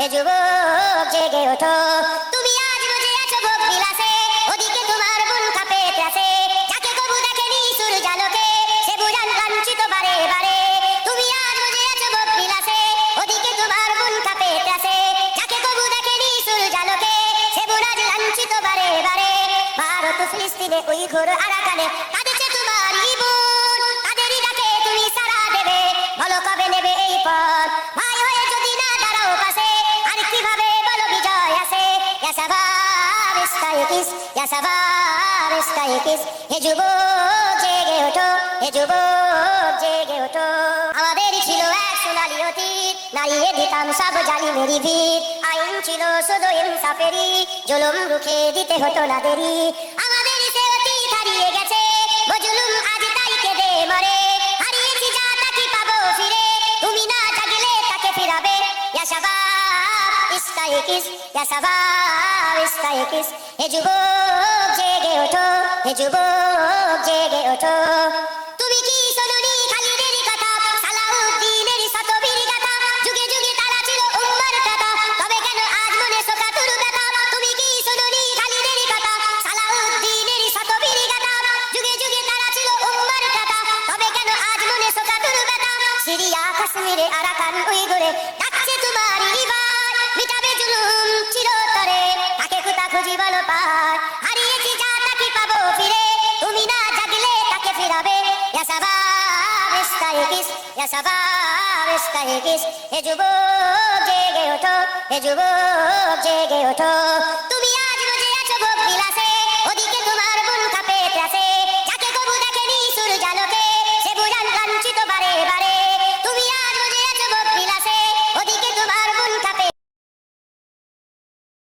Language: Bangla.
হে যুবক জেগে ওঠো। তুমি আজ বুঝে আছো ভোগ বিলাসে, ওদিকে তোমার মন কাঁপে ত্রাসে যাকে কবু দেখেনি সুর জালকে, সে বুঝান লাঞ্ছিত বারে বারে। তুমি আজ বুঝে আছো ভোগ বিলাসে, ওদিকে তোমার মন কাঁপে ত্রাসে যাকে কবু দেখেনি সুর জালকে, সে বুঝান লাঞ্ছিত বারে বারে। ভারত ফিলিস্তিনে ওই ঘোর আরাকানে, কাঁদেছে তোমার বোন তাদেরই ডাকে তুমি সারা দেবে, বলো কবে নেবে এই পথ? ইয়াসাবার ইস্তাইকিস ইয়াসাবার ইস্তাইকিস হে যুবক জেগে ওঠো, হে যুবক জেগে ওঠো। আমাদের ছিল এক সোনালি অতীত নারিয়ে দিতাম সব জানি মেরি ভিত। আইন ছিল শুধু ইনসাফেরি জুলুম রুখে দিতে হতো না দেরি। আমাদের সে অতীত হারিয়ে গেছে, মজলুম আজ তাই কেঁদে মরে। হারিয়েছি যা তাকে পাবো ফিরে, তুমি না জাগলে তাকে ফিরাবে। ইয়া শাবাব ইস্তাইকিস ইয়া শাবাব ইস্তাইকিস হে যুবক জেগে ওঠো, হে যুবক জেগে ওঠো। তুমি কি শোনোনি খালিদের কথা, সালাউদ্দিনের শতবীর গাথা যুগে যুগে তারা ছিল উম্মার কথা তবে কেন আজ মনে শোকাতুর ব্যথা? তুমি কি শোনোনি খালিদের কথা, সালাউদ্দিনের শতবীর গাথা যুগে যুগে তারা ছিল উম্মার কথা তবে কেন আজ মনে শোকাতুর ব্যথা? সিরিয়া, কাশ্মীরে, আরাকান, উইগুরে ফিরাবে ইয়া শাবাব ইস্তাইকিস ইয়া শাবাব ইস্তাইকিস হে যুবক জেগে ওঠো হে যুবক জেগে ওঠো